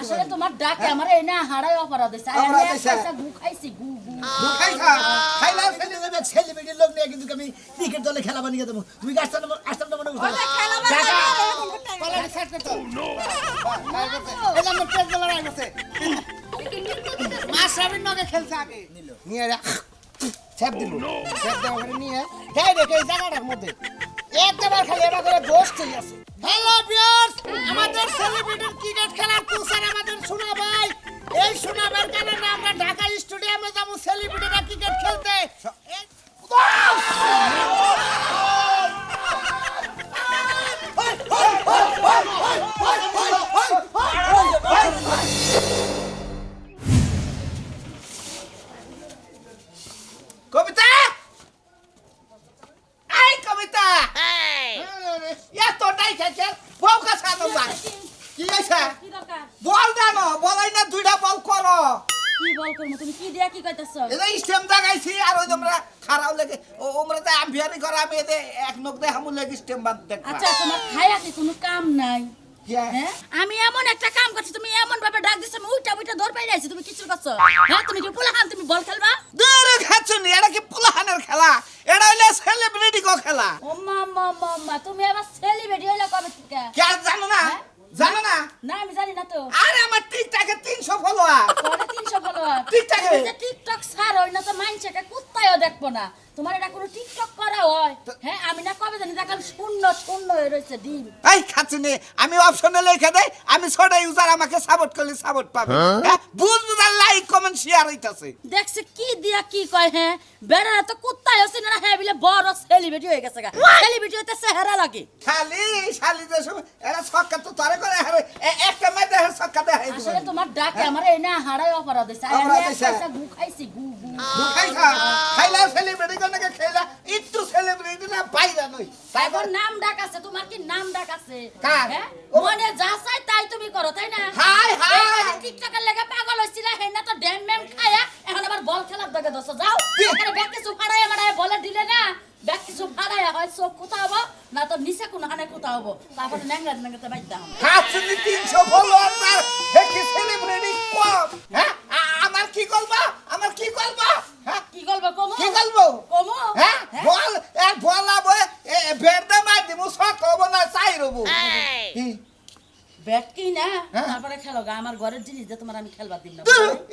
আসলে তোমার ডাকে আমার এই না হারাই অপরাধ। হয়েছে আমি অপরাধ এক হইছে? পয়সা গু খাইছি গু গু খাইছা খাইলা ফেলে দেবে সেলিব্রিটির লোক নিয়ে কিন্তু আমি ক্রিকেট দলে খেলা বানিয়ে দেবো। তুমি আসতাম না আসতাম না মনে করছ? টাকা পালানি সেট করতে। এটা আমার পেট জ্বালা রাখ গেছে। মাস রাবির নগে খেলছে আগে। নিয়ে ছেপ দিল। ছেপ দেওয়া করে নিয়ে যাই রেখে এই জায়গাটার মধ্যে। একবার খালি এটা করে বসতেই আছে হ্যালো ভিউয়ার্স আমাদের সেলিব্রিটি ক্রিকেট খেলার কোচার আমাদের শোনা ভাই। এই শোনাবার কারণে আমরা ঢাকা করে আমি এক নখ দিয়ে হামুল লেগে স্টেম দেখবা? আচ্ছা তোমার খায়া কি কোনো কাম নাই। হ্যাঁ। হ্যাঁ? আমি এমন একটা কাম করছি তুমি এমন ভাবে ডাক দিছ আমি উইটা উইটা দৌড় পাই যাইছি তুমি কিছু করছ? হ্যাঁ তুমি কি পোলা খান তুমি বল খেলবা? দূরে খাচ্ছুনি এটা কি পুলাহানের খেলা? এটা হইলে সেলিব্রিটি কো খেলা। ও মা মা মা মা তুমি আবার সেলিব্রিটি হইলা কবে থেকে? কে জানো না? হ্যাঁ? জানো না? না আমি জানি না তো। আরে আমার টিকটাকে তিনশো ফলোয়ার পরে তিনশো ফলোয়ার টিকটকে? টিকটক ছাড় হয় না তো মাইনছেকে কুত্তায়ও দেখব না। তোমার এটা কোনো টিকটক করা হয়? হ্যাঁ আমি না কবে জানি? দেখলাম শূন্য শূন্য হয়ে রয়েছে ডিম। এই আমি অপশনে লিখে দেই আমি ছোট ইউজার আমাকে সাপোর্ট করলে সাপোর্ট পাবে। হ্যাঁ? বুঝ বুঝার লাইক কমেন্ট শেয়ার হইতাছে। দেখছে কি দিয়া কি কয় হ্যাঁ? বেড়া তো হচ্ছে না হ্যাঁ বিলে বড় সেলিব্রিটি হয়ে গেছে সেলিব্রিটি হতে চেহারা লাগে। খালি শালি যে সব এরা ছক্কা তো তরে করে হারে। একটা মেয়েদের হারে দেখাই আসলে তোমার ডাকে আমার এই না হারাই অপরাধ আমি অপরাধ এক হইছে? পয়সা গু খাইছি গু গু। খাইছা। খাইলা সেলিব্রিটি নাকি খাইলা একটু সেলিব্রিটি না বাইরা নই তারপর নাম ডাক আছে তোমার কি নাম ডাক আছে কার? হ্যাঁ? মনে যা চাই তাই তুমি করো তাই না হাই, হাই। টিকটকের লেগে পাগল হইছিল হেন তো ড্যাম ম্যাম খায়া এখন আবার বল খেলার দাগে দছ যাও? এখানে ব্যাগ কিছু ফাড়ায় মারায় বলে দিলে না ব্যাগ কিছু ফাড়ায় হয় চোখ কোথা হব না তো নিচে কোনো হানে কোথা হব তারপরে ন্যাংরা ন্যাংরাতে বাইর দাম খাচ্ছুনি তিনশো ফলোয়ার তার সেলিব্রিটি কম হ্যাঁ আ- আমার কি করবা আমার কি করবা হ্যাঁ কি করব কমো কি করব কমো হ্যাঁ বল এর বল আবো এ বেরদে মার দিমু শক হব না চাই রবো কি? ব্যাট কি না হ্যাঁ? তারপরে খেলো গা আমার ঘরের জিনিস যে তোমার আমি খেলবার দিন না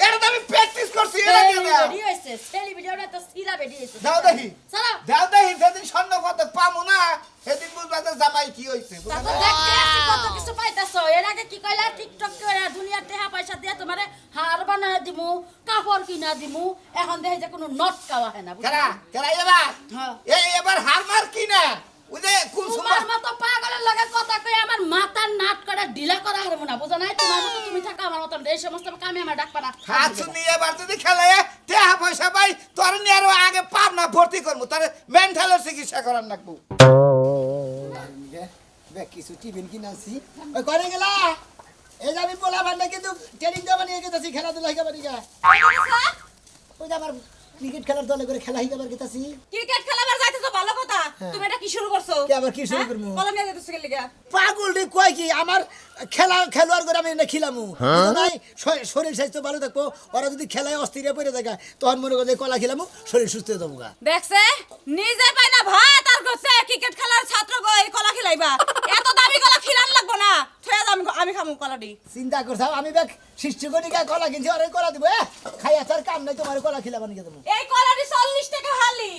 এটা তো আমি প্র্যাকটিস করছি এটা দিয়ে দাও। বেরিয়ে হয়েছে সেলি ভিডিওটা তো সিরা বেরিয়ে হয়েছে দাও দেখি। চলো দাও দেখি সেদিন স্বর্ণ কত পামু না সেদিন বুঝবা যে জামাই কি হইছে বুঝলা? তারপর দেখতে কত কিছু পাইতাছো। এর আগে কি কইলা টিকটক করে দুনিয়ার টেহা পয়সা দিয়ে তোমারে হার বানায় দিমু কাপড় কিনা দিমু। এখন দেখে যে কোনো নট খাওয়া হয় না বুঝছ? কেরা? কেরা এবার? হ্যাঁ। এবার হার মার কি না ওই যে কুলসুমা তোমার মতো পাগলের লগে কথা কই আমার মাথার নাট করে ঢিলা করা হারবো না বুঝো নাই? তোমার মতো তুমি থাকো আমার মতো এই সমস্ত কামে আমার ডাকবা না। হাত নিয়ে এবার যদি খেলে টেহা পয়সা পাই তোর নিয়ে আরও আগে পার না ভর্তি করব তার মেন্টালের চিকিৎসা করার লাগবো। কিছু টিফিন কিনাছি। ওই করে গেলা? এই যে আমি বলা ভান্ডা কিন্তু ট্রেনিং দেওয়া নিয়ে গেতেছি খেলাধুলা নিগা ওই যে আমার ক্রিকেট খেলার দলে করে খেলা হিগাবার গেতেছি ক্রিকেট খেলাবার যাইতে তো ভালো কথা। তুমি এটা কি শুরু করছ? কে আবার কি শুরু হ্যাঁ? করব? কলম নিয়ে যেতেছো কি লিগা? পাগল রে কয় কি? আমার খেলা খেলোয়াড় করে আমি না খিলামু। নাই? শরীর স্বাস্থ্য ভালো থাকব। ওরা যদি খেলায় অস্থিরে পড়ে থাকে তখন মনে করছে কলা খিলামু শরীর সুস্থ হয়ে যাব গা দেখছে? নিজে পাই না ভাত আর করছে ক্রিকেট খেলার ছাত্র গো এই কলা খিলাইবা। এত দামি কলা খিলান লাগবো না। আমি আমি খামু কলাটি চিন্তা আমি দেখ কলা কিনছি আরে কলা দিব খাইয়া তার কাম নাই তোমার কলা খিলাবা এই কলাটি টাকা হালি।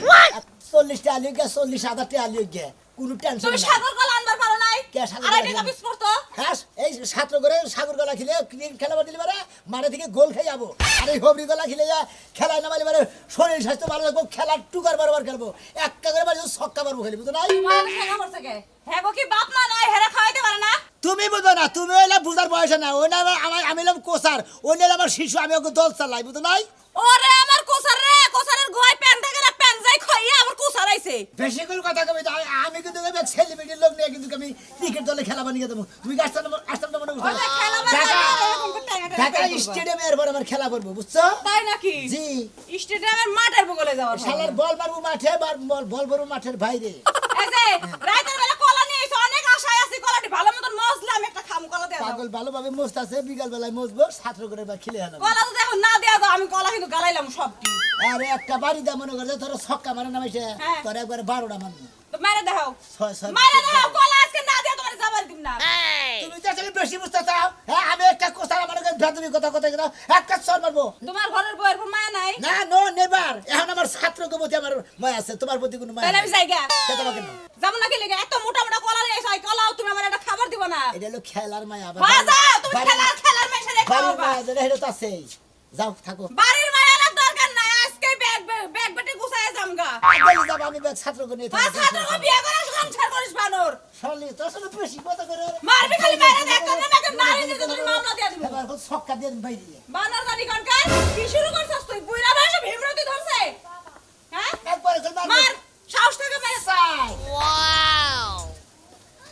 গে গে কোনো টেনশন তুমি সাগর কলা আনবার পারো নাই? কে সাগর আড়াই টাকা পিস পড়তো। হ্যাঁ এই ছাত্র করে সাগর খেলে খেলাবার দিলে পারে মাঠে থেকে গোল খেয়ে যাব। আর এই হবরি গলা খেলে যা খেলায় নামালে পারে শরীর স্বাস্থ্য ভালো থাকব খেলার টুকার বারবার খেলব। একটা করে ছক্কা মারবো খেলি বুঝো নাই? কে? হ্যাঁ গো কি বাপ মা নাই হেরা খাওয়াইতে পারে না? তুমি বুঝো না তুমি হইলে বুঝার বয়সে না। ওই না আমার আমি হলাম কোচার ওই নিয়ে আমার শিশু আমি ওকে দল চালাই বুঝো নাই? ওরে আমার কোসার রে কোসারের গোয় প্যান থাকে না প্যান যাই খাইয়া আমার কোসার আইছে। বেশি করে কথা কবি আমি কিন্তু সেলিব্রিটির লোক নিয়ে কিন্তু আমি ক্রিকেট দলে খেলা বানিয়ে দেবো। তুমি আসতাম না- আসতাম না মনে করছ? ঢাকা। স্টেডিয়ামে এরপর আমার খেলা করব বুঝছ? তাই নাকি? জি। স্টেডিয়ামের মাঠের বগলে যাওয়ার শালার বল মারবো মাঠে বল বল মারবো মাঠের বাইরে। এই যে রাতের বেলা কলা নিয়ে এসে অনেক আশায় আছি কলাটি ভালো মতন মজলা আমি একটা খাম কলা দিয়ে পাগল ভালোভাবে মস্ত আছে বিকাল বেলায় মসবো ছাত্র করে বা খেলে হেলাম। কলা তো দেখো না দেয়া যাও আমি কলা কিন্তু গালাইলাম সবটি। আরে একটা বাড়ি দা মনে করছে তোর ছক্কা মারে নামাইছে হ্যাঁ। তোর একবার বারোটা মারবো তো মেরে ছয় মারে কলা আজকে না দেয়া তোমার যাবার দিন না। তুমি তো বেশি বুঝতে চাও। হ্যাঁ আমি একটা কথা ভেতরি কথা কথা কথা একটা সর মারবো। তোমার ঘরের বউয়ের উপর মায়া নাই? না নো নেবার। এখন আমার ছাত্রকে প্রতি আমার মায় আছে তোমার প্রতি কোনো মায় তাহলে আমি যাই গা সে তোমাকে না যাব না কি লেগে? এত মোটা মোটা কলা নিয়ে এসো কলাও তুমি আমার একটা খাবার দিব না। এটা হলো খেলার মায়া আবার হ্যাঁ তুমি বাড়ির- খেলার খেলার মেশে রেখে বাড়ির মায়া যেটা সেটা তো আছেই। যাও থাকো। বাড়ির মায়া না দরকার নাই আজকে ব্যাগ ব্যাগ বেটে গুছায় যামগা আমি ব্যাগ ছাত্রকে নিয়ে পাঁচ থাকব। বিয়ে করে সংসার করিস বানর। শালি, তোর সাথে বেশি কথা করে মারবি খালি মেরে দেখ তোর নামে নারী দিতে তুমি মামলা দিয়ে দিবি। এবার এখন দিয়ে দিন বাইরে। বানর জানি কনকার কি শুরু করছস তুই? বুইরা বয়সে ভীমরতি ধরছে। হ্যাঁ? একবার মার। সাহস থেকে মেরে চাই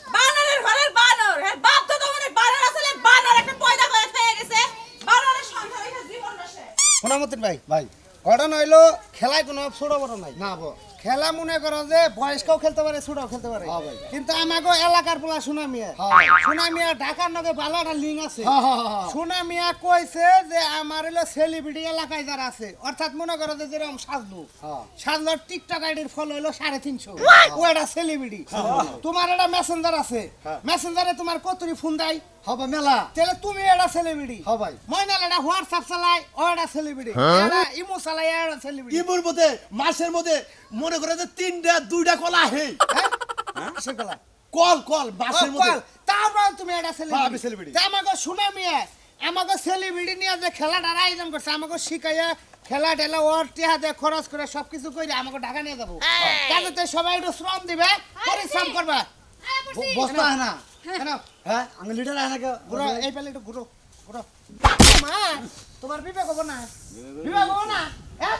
বানরের ঘরের বানর হ্যাঁ বাপ তো তোমার বানর আসলে বানর একটা পয়দা করে খেয়ে গেছে। বানরের সংসার এটা জীবন রসে সোনামতিন ভাই ভাই ঘটনা হইল খেলায় কোনো ছোট বড় নাই। না খেলা মনে করো যে বয়স্কও খেলতে পারে ছোটও খেলতে পারে। হ্যাঁ কিন্তু আমাকে এলাকার পোলা সুনামিয়া। হ্যাঁ ভাই। সুনামিয়া ঢাকার নগে ভালো একটা লিঙ্ক আছে। হ্যাঁ, হ্যাঁ। সুনামিয়া কইছে যে আমার হলো সেলিব্রিটি এলাকায় যারা আছে অর্থাৎ মনে করো যে যেরকম সাজলু। সাজলুর টিকটক আইডির ফলো হলো সাড়ে তিনশো। ও একটা সেলিব্রিটি তোমার একটা মেসেঞ্জার আছে। মেসেঞ্জারে তোমার কতরি ফোন দেয়? হবে মেলা। তাহলে তুমি একটা সেলিব্রিটি ভাই। ময়নাল একটা হোয়াটসঅ্যাপ চালায় ও একটা সেলিব্রিটি এটা ইমো চালায় ও একটা সেলিব্রিটি ইমুর মধ্যে মাসের মধ্যে মনে করে যে তিনটা দুইটা কলা হে সেগুলা কল। কল মাসের মধ্যে। তারপর তুমি একটা হ্যাঁ, আমি সেলিব্রিটি আমাকে শুনে মিয়া আমাকে সেলিব্রিটি নিয়ে যে খেলাটার আয়োজন করছে আমাকে শিখাইয়া খেলা টেলা ওর টিহা দিয়ে খরচ করে সবকিছু করে আমাকে ঢাকা নিয়ে যাব। তাতে তো সবাই একটু শ্রম দিবে পরিশ্রম করবে। বস্তা হয় না। হ্যাঁ। হয় না কেউ ঘুরো এই পেলে একটু ঘুরো। মা তোমার বিবেক হব না। বিবেক হব না? হ্যাঁ?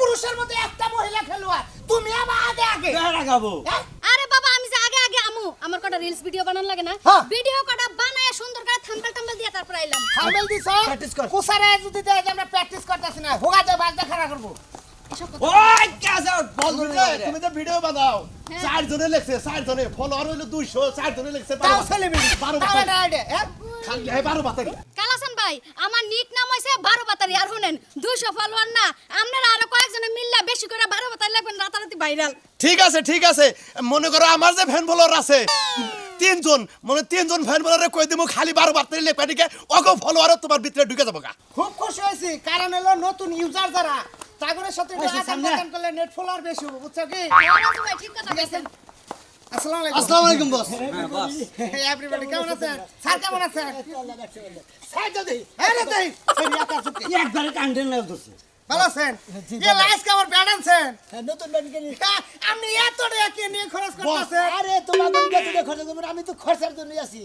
পুরুষের মধ্যে একটা মহিলা খেলোয়াড়। তুমি আবার আগে আগে। রাখাবো হ্যাঁ? আরে বাবা আমি যে আগে আগে আমু। আমার কটা রিলস ভিডিও বানান লাগে না? হ্যাঁ। ভিডিও কটা বানায় সুন্দর করে থাম্বনেল টাম্বনেল দিয়ে তারপর আইলাম। দিছ? কর। কুসারে যদি দেয় আমরা প্র্যাকটিস করতেছি না হোগা দে বাজ দেখা করব। ওই কাজ বল তুমি হ্যাঁ। যে ভিডিও বানাও হ্যাঁ। চার জনে লেখছে চার জনে ফলোয়ার হইল দুইশো চার জনে লেখছে তাও বারো সেলিব্রিটি বারো তাও বাতারি। একটা আইডিয়া হ্যাঁ? খালি হে বারো বাতারি। কালাসান ভাই আমার নিক নাম হইছে বারো বাতারি। আর শুনেন দুইশো ফলোয়ার না। আপনারা আরও কয়েকজনে মিললা বেশি করে বারো বাতারি লাগবেন রাতারাতি ভাইরাল ঠিক আছে ঠিক আছে। মনে করো আমার যে ফ্যান ফলোয়ার আছে তিনজন মনে তিনজন ফ্যান ফলোয়ারে কই দিব খালি বারো বাতারি লেখা দিকে অগো ফলোয়ারও তোমার ভিতরে ঢুকে যাব গা। খুব খুশি হয়েছি কারণ হলো নতুন ইউজার যারা। তাগরের সাথে আদান করলে নেট ফলোয়ার বেশি হবে বুঝছ কি? ঠিক কথা বলছেন। আসসালামু আলাইকুম। আসসালামু আলাইকুম বস। এভরিবডি কেমন আছেন? স্যার কেমন আছেন? সাই তো দেই আরে তাই একবারে কান্ডেন না ধরছে। ভালো আছেন? এ লাইস কেমন ব্যাড আনছেন হ্যাঁ, নতুন হ্যাঁ, আপনি এত টাকা কে নিয়ে খরচ করতেছেন আরে তোমাকে বেতনে খরচা করব আমি তো খরচার জন্য আছি।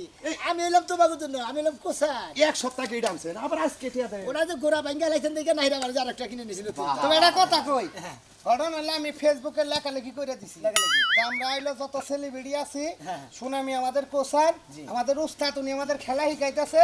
আমি এলাম তোমাকে জন্য আমি এলাম কোথায়? এক সপ্তাহ কেটে আনছেন? আবার আজকে টিয়া দেয় ওরা যে গোড়া ব্যাংকে লাইছেন দেখে নাহিরা আমার যার কিনে নিয়েছিল। তুমি এটা কথা কই? ঘটনা হলে আমি ফেসবুকে লেখালেখি করে দিছি। আমরা আইলো যত সেলিব্রিটি আছি সুনামি আমাদের কোচার আমাদের উস্তাদ উনি আমাদের খেলা শিখাইতেছে।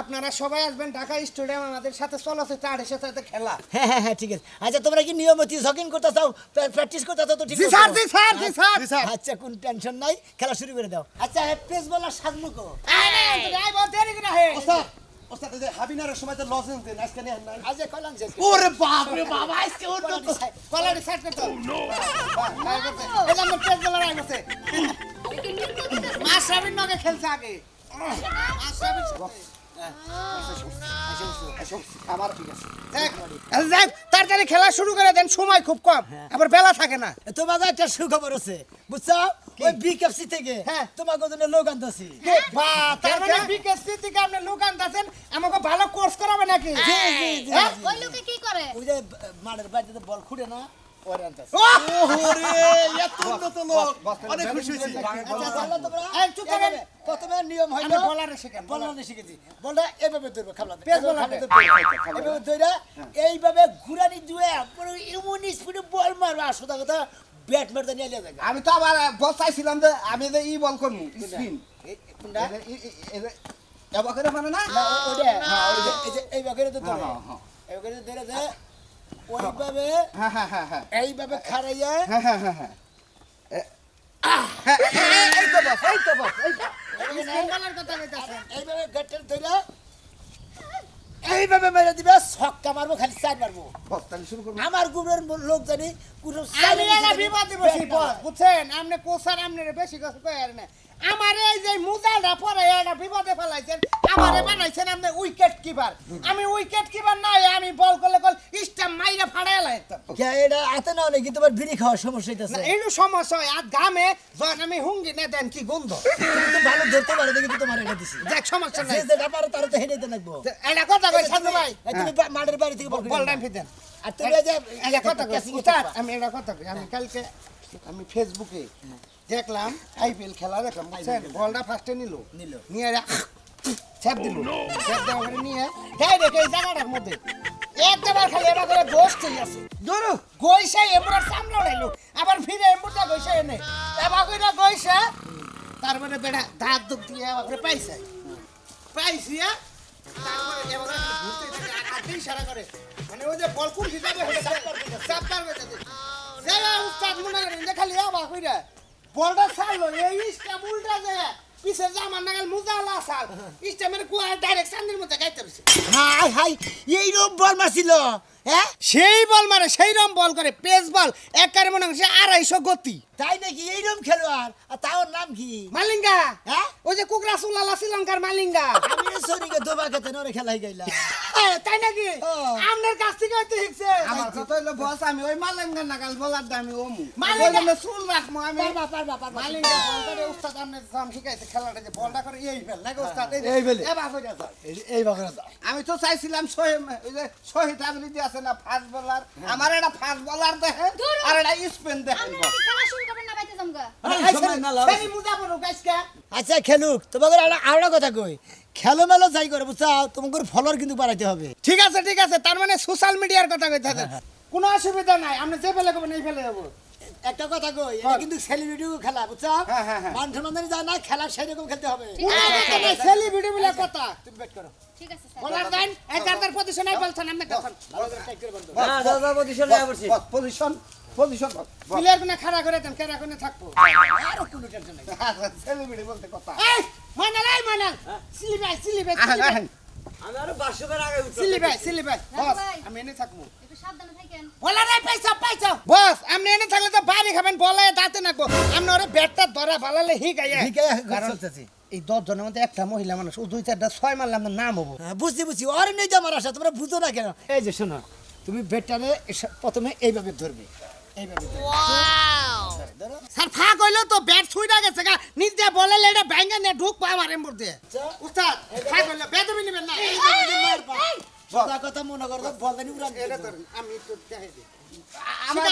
আপনারা সবাই আসবেন ঢাকা স্টেডিয়াম আমাদের সাথে চলচ্চিত্র আড়াইশো সাথে খেলা। হ্যাঁ হ্যাঁ হ্যাঁ ঠিক আছে। আচ্ছা তোমরা কি নিয়মিত জগিং করতে চাও প্র্যাকটিস করতে চাও তো ঠিক জি আছে। স্যার জি স্যার জি স্যার। জি স্যার। আচ্ছা কোন টেনশন নাই খেলা শুরু করে দাও। আচ্ছা পেস বলার সাজমুখো আরে আই বহুত দেরি করে হে ওস্তাদ ওস্তাদ এই যে হাবিনারের সময় তো লজেন্স দেন আজকে নিয়ে নাই আজ কলাম শেষ ওরে বাপ রে বাবা আজকে ওর তো কোয়ালিটি সেট করতে এই যে আমার পেজ বলার আগে গেছে মাশরাফির নগে খেলছে আগে। মাশরাফির তাড়াতাড়ি খেলা শুরু করে দেন সময় খুব কম। আবার বেলা থাকে না। তোমাকে একটা সুখবর আছে বুঝছ? ওই বিকেএফসি থেকে হ্যাঁ। তোমাকে জন্য লোক আনতেছি। বা তার মানে বিকেএসসি থেকে আপনি লোক আনতেছেন আমাকে ভালো কোর্স করাবে নাকি? জি, হ্যাঁ? জি। ওই লোকে কি করে? ওই যে মাঠের বাড়িতে বল খুঁড়ে না। প্রথমে নিয়ম হয় বলারে শেখান, বলার। শিখেছি বলটা এভাবে ধরবে। এভাবে ধরে এইভাবে ঘুরানি দিয়ে পুরো এমন স্পিডে বল মারবা সোজা কথা ব্যাট মারতে নিয়ে যাবে আমি তো আবার বস চাইছিলাম যে আমি যে ই বল করব স্পিন কোনটা? এবার মানে না? হ্যাঁ তো ধরে। হ্যাঁ, হ্যাঁ। ধরে যে ওইভাবে হ্যাঁ হ্যাঁ হ্যাঁ হ্যাঁ। এইভাবে খাড়াইয়া হ্যাঁ হ্যাঁ হ্যাঁ হ্যাঁ। হ্যাঁ, এইভাবে গেটের ধরে এইভাবে মেরে দিবে ছক্কা মারবো খালি চার মারবো। শুরু করব। আমার গুমের লোক জানি কোনো বিপদে বসি বস বুঝছেন? আপনি কোসার আপনি বেশি কথা কই আর না। আমার এই যে মুজাটা পরে এটা বিপদে ফেলাইছেন আমারে বানাইছেন আপনি উইকেট কিপার আমি উইকেট কিপার না আমি বল করলে কল স্টাম্প মাইরা ফাড়াইলা একদম এটা হাতে না কিন্তু তোমার বিড়ি খাওয়ার সমস্যা হইতাছে। এইটু সমস্যা হয় আর ঘামে যখন আমি হুঙ্গি না দেন কি গন্ধ? তুমি তো ভালো ধরতে পারো দেখি তোমার এটা দিছি। দেখ সমস্যা নাই। যেটা পারো তারা তো হেঁটে লাগবো। এটা কথা কই সাধু ভাই? তুমি মাঠের বাড়ি থেকে বল টাইম ফিতেন আর তুমি যে এটা কথা কই উস্তাদ আমি এটা কথা কই আমি কালকে আমি ফেসবুকে দেখলাম আইপিএল খেলা দেখলাম বুঝছেন? বলটা ফার্স্টে নিল। নিল। নিয়ে ছ্যাপ দিল। ছ্যাপ দেওয়া করে নিয়ে যাই রেখে এই জায়গাটার মধ্যে। একবার খালি এবার করে গোস চলে আসে। ধরো। গইসা এমুরার সামনে উড়াইলো। আবার ফিরে এমুরটা গইসা এনে। এবার কইরা গইসা তারপরে বেড়া দাঁত দুধ দিয়ে এবার করে পাইছে। পাইছিয়া তারপরে এবার করে ঘুরতে থাকে আগে ইশারা করে। মানে ওই যে বল কোন হিসাবে হয়ে চাপ পার করে দিতে যাই উস্তাদ মনে করেন যে খালি এবার কইরা বলটা ছাড়লো এই ইস্টা উল্টা যায় পিছে জামার নাগাল মুজালা সাল ইস্টামের কুয়া ডাইরেক্ট সান্দির মধ্যে গাইতে হাই হাই রূপ বল মারছিল হ্যাঁ? সেই বল মারে সেই রকম বল করে পেস বল একারে মনে করছে আড়াইশো গতি। তাই নাকি? এইরকম খেলোয়াড়? আর তাওর নাম কি? মালিঙ্গা। হ্যাঁ? ওই যে কুকরা সুলালা শ্রীলঙ্কার মালিঙ্গা। আমি সরিকে দোবা খেতে নরে খেলাই গেলাম। তাই নাকি? ও। আপনার কাছ থেকে হয়তো শিখছে। আমার কথা বস আমি ওই মালেঙ্গা নাগাল বলার দামি ওমু মালেঙ্গা- চুল রাখব আমি। পারবা পারবা পারবা। মালিঙ্গা উস্তাদ জাম শিখাইছে খেলাটা যে বলটা করে এই ফেল নাকি উস্তাদ এই ফেলে। এই দাও আমি তো চাইছিলাম শহীদ ওই যে শহীদ আবৃত্তি আছে না ফাস্ট বলার? আমার একটা ফাস্ট বলার দেখেন আর একটা স্পেন দেখেন। আচ্ছা খেলুক তোমাকে আরেকটা কথা কই। খেলো মেলো যাই করে বুঝছাও? তোমাকে ফলোয়ার কিন্তু বাড়াইতে হবে। ঠিক আছে ঠিক আছে তার মানে সোশ্যাল মিডিয়ার কথা কই থাকে কোনো অসুবিধা নাই আমি যে ফেলে করবেন নেই ফেলে যাব একটা কথা কই এটা কিন্তু সেলিব্রিটি খেলা বুঝছ? হ্যাঁ, হ্যাঁ, হ্যাঁ। যায় না খেলা সেরকম খেলতে হবে। সেলি ভিডিও বলে। কথা। তুমি বেট করো। ঠিক আছে স্যার। বলার দেন এই যার যার পজিশন নাই বলছেন আপনি দেখুন। পজিশন পজিশন প্লেয়ার কোনে খাড়া করে দেন কেরা কোনে থাকব? আরও কোনো টেনশন নাই। সেলিব্রিটি বলতে কথা। এই মানাল এই মানাল। ভাই ভাই আহেন, আহেন। সিলি ভাই সিলি ভাই বস আমি এনে থাকব। একটু সাবধানে থাকেন। বলার এই পয়সা পয়সা। বস আপনি এনে থাকলে তো বাড়ি খাবেন বলে দাঁতে নাকবো আপনি ওরে ব্যাটটা ধরা ভালালে হিক আইয়া হিকায়া কারণ এই দশ জনের মধ্যে একটা মহিলা মানুষ ও দুই চারটা ছয় মারলাম নাম হব। হ্যাঁ, বুঝছি বুঝছি। ওর নেই তো আমার আশা তোমরা বুঝো না কেন? এই যে শোনো তুমি বেটটারে এসা- প্রথমে এইভাবে ধরবে। এইভাবে স্যার ফাঁক হইল তো ব্যাট ছুইটা গেছে গা। নিজ দিয়ে বলে লেডা ব্যাঙ্গা নিয়ে ঢুকবো আমার এমবর দিয়ে। উস্তাদ ফাঁক হইল বেদবি নিবেন না? এই যে- এই যে মারবা। সোজা কথা মনে করো উড়ান আমি দিই। আমার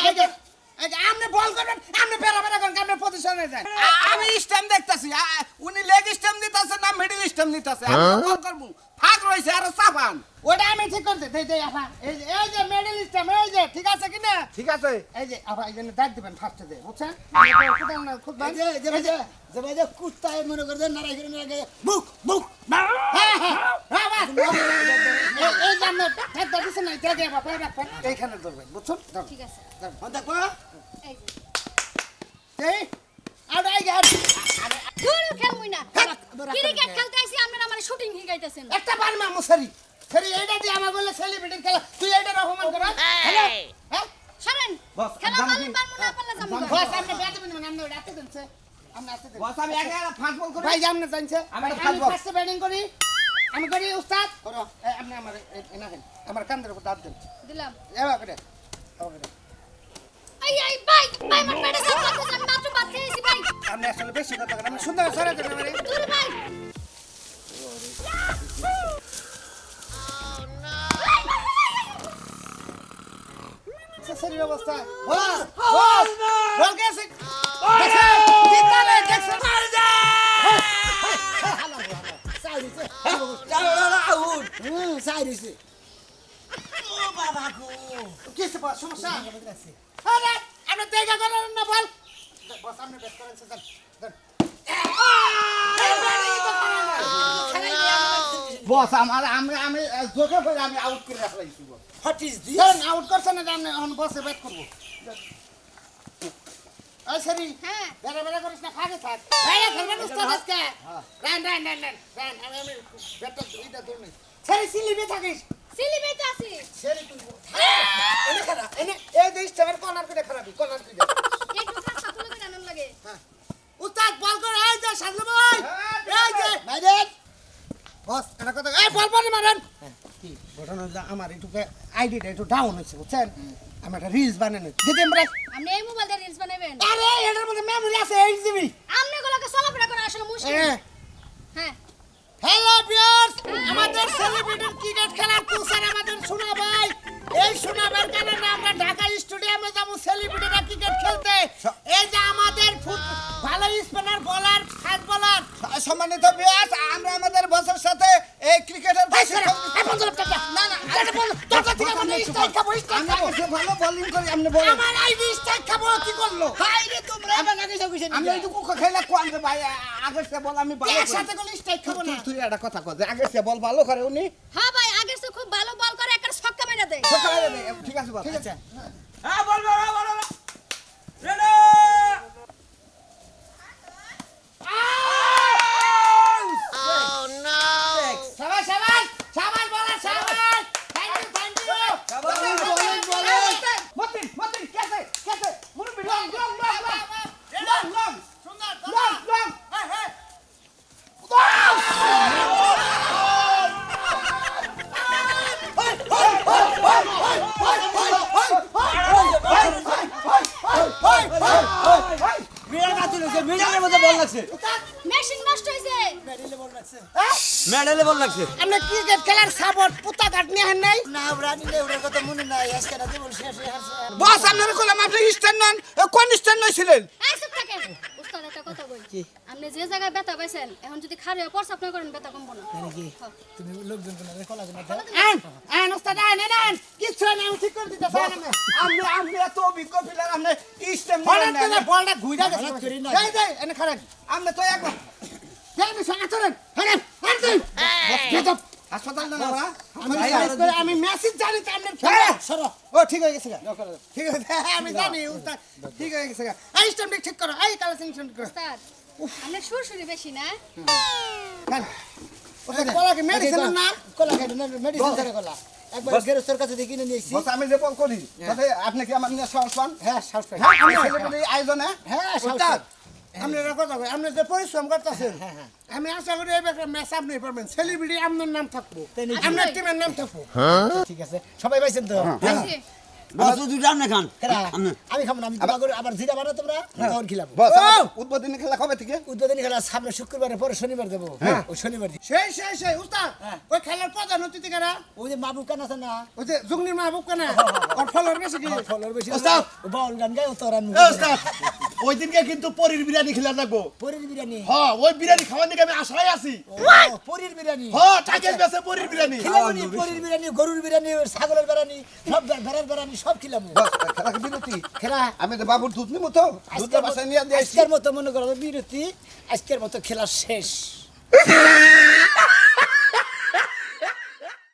আপনি বল করবেন আপনি বেড়া বেড়া আপনি পজিশনে যান। আমি স্টেম দেখতাছি আ- আ- উনি লেগ স্টেম দিতাছে না মিডল স্টেম দিতাছে। আমি বল করব। ফাঁক রয়েছে আর চাপান। ওটা আমি ঠিক করতে দেই দেই আপা এই যে এই যে মেডেল স্টেম এই যে ঠিক আছে কি না? ঠিক আছে। এই যে আপা এই দাগ দিবেন ফার্স্টে দে বুঝছেন? খুদান না খুদবেন এই যে যে এই যে যে ভাই যে কুত্তায় মনে করে যে নারাই করে নারাই মুখ মুখ হ্যাঁ হ্যাঁ হ্যাঁ বাস এই এই দাগ দাগ দিছেন না দাগে বাপা রাখবেন এইখানে ধরবেন বুঝছেন? ঠিক আছে। দেখো। এই যে। এই আর এই গেট দূর খেলমুই না। ক্রিকেট খেলতে আইছি আপনারা আমার শুটিং শিখাইতেছেন। একটা বার মা মুসারি। ফেরি এইটা দিয়ে আমার বলে সেলিব্রিটি খেলা। তুই এইটা রহমান কর হ্যালো হ্যাঁ? সরেন বস, খেলা কি? পারব না পারলে যাব। বস আপনি ব্যাটে বিন আপনি ওটা আসতে দেনছে আপনি আসতে দেন বস আমি একা একা ফাঁক বল করি? ভাই জানতে জানছে? আমি আমি ফাস্ট বল। ফার্স্টে ব্যাটিং করি। আমি করি উস্তাদ। করো। আপনি আমার এনা দেন। আমার কান্দের উপর দাঁত দেন। দিলাম। এবার করে করে এই এই ভাই ভাই আমার পেটে সাপ লাগতেছে আমি মাত্র বাদ খেয়েছি ভাই। আপনি আসলে বেশি কথা বলেন আমি সুন্দর সরে দেন এবারে দূর ভাই। শরীর অবস্থা বস বস বল গেছে দেখছেন জিতালে দেখছেন মার যা হুম সাই দিছে কিসে বস? সমস্যা? আরে আপনি দেখা করেন না বল। বস আপনি ব্যাট করেন সেজন বস আমার আমি আমি জোকে করে আমি আউট করে রাখলাইছি বস হোয়াট ইজ দিস ধরেন আউট করছেন না আপনি এখন বসে ব্যাট করব ওই সরি হ্যাঁ বেলা বেলা করিস না খাগে থাক ভাইয়া খেলবেন উস্তাদ আজকে run run run run run আমি আমি ব্যাটটা দুইটা তোর নেই সরি সিলিবে থাকিস তুই এনে এই করে খারাপি কর্নার করে একটু কাঁচা ফুলে করে আনন্দ লাগে উস্তাদ বল কর এই যে সাজলু ভাই এই যে মাইরেন বস এটা কথা এই বল বল মারেন কি ঘটনা হলো আমার একটু আইডিটা একটু ডাউন হয়েছে বুঝছেন? আমি একটা রিলস বানানো দিদি আমরা। আপনি এই মোবাইল দিয়ে রিলস বানাবেন আরে এটার মধ্যে মেমোরি আছে এইট জিবি আপনি গুলোকে চলাফেরা করা আসলে মুশকিল। হ্যাঁ। হ্যালো ভিউয়ার্স আমাদের সেলিব্রিটির ক্রিকেট খেলার কোচার আমাদের সোনা ভাই। এই কারণে আমরা ঢাকা স্টেডিয়ামে যাব সেলিব্রিটিরা ক্রিকেট খেলতে। এই যে আমাদের ফুট- ভালো স্পিনার বলার ফাস্ট বলার সম্মানিত বিয়াস আপনি বলেন আমার আইডি স্ট্রাইক খাব কি করল? হাই রে তোমরা। আমার আগে যাও কিসে আমি এই টুকু খেলে কোন রে ভাই আগে সে বল আমি ভালো এর করি। সাথে কোনো স্ট্রাইক খাব না? তুই- একটা কথা কর যে আগে সে বল ভালো করে উনি? হ্যাঁ ভাই আগের সে খুব ভালো বল করে একটা ছক্কা মেরে দেয় মেরে দে, ঠিক আছে বল। ঠিক আছে। মেডেলে বল লাগছে। আমরা ক্রিকেট খেলার সাপোর্ট পুতা কাট নিয়ে আহেন নাই। না রানি নে ওটার কথা মনে নাই। আজকে রাতে বল শেষ হয়ে আসছে বস আপনারা কইলাম আপনি স্ট্যান্ড নন কোন স্ট্যান্ড নয় ছিলেন এই চুপ থাকেন। উস্তাদ একটা কথা বল আপনি যে জায়গায় ব্যথা পাইছেন এখন যদি খারে পরসাপ না করেন ব্যথা কমবো না। নাকি হ্যাঁ। তুমি লোকজন কোন কলা কোন আন আন ওস্তাদ আন আন কিছু না আমি ঠিক করে দিতে পারি না। আপনি আপনি এত অভিজ্ঞ প্লেয়ার আপনি স্ট্যান্ড বলটা ঘুইরা গেছে না। এই এই এনে খারাপ আপনি তো একবার আমি আমি মেসেজ জানি তো আপনার হ্যাঁ, সরো। ও ঠিক হয়ে গেছে ঠিক আছে হ্যাঁ, আমি জানি ঠিক হয়ে গেছে গা। এই ঠিক করো। এই কালেকশন ঠিক করো। উস্তাদ আপনি সুরসুরি বেশি না? ওটা কলা কি মেডিসিন না? মেডিসিন ধরে কলা। একবার গেরস্তের কাছে দিয়ে কিনে নিয়েছি বস আমি যে করি আপনি কি আমার নিয়ে সাহস পান? হ্যাঁ হ্যাঁ আমি আয়োজনে। হ্যাঁ শ্বাস আপনি এটা কথা কই, আপনি যে পরিশ্রম করতেছেন আমি আশা করি এই ব্যাপারে ম্যাচ আপনি পারবেন সেলিব্রিটি আপনার নাম থাকব। আপনার টিমের নাম থাকব। ঠিক আছে সবাই পাইছেন তো? আমি খাব না আবার জিরা বানা তোমরা তখন খিলাবো উদ্বোধনী খেলা কবে থেকে? উদ্বোধনী খেলা সামনে শুক্রবারে পরে শনিবার দেবো। ওই শনিবার সেই সেই সেই উস্তাদ ওই খেলার প্রধান অতিথি কারা? ওই যে মাহবুব কান আছে না? ওই যে জুগনির মাহবুব কেনা? ওর ফলোয়ার বেশি কি? ফলোর বেশি ওস্তাদ! বাউল গান গায় তোর আমি এ ওই দিনকে কিন্তু পরীর বিরিয়ানি খেলা লাগবো পরীর বিরিয়ানি? হ্যাঁ ওই বিরিয়ানি খাওয়ার দিকে আমি আশায় আছি। ও, পরির বিরিয়ানি? হ্যাঁ পরির বিরিয়ানি। পরির বিরিয়ানি গরুর বিরিয়ানি ছাগলের বিরিয়ানি সব ভেড়ার বিরিয়ানি সব খিলাবো বস খেলা কি বিরতি। খেলা। আমি তো বাবুর দুধ নিব তো। দুধটা বাসায় নিয়ে দিয়ে আসছি। আজকের মতো মনে করো বিরতি আজকের মতো খেলা শেষ।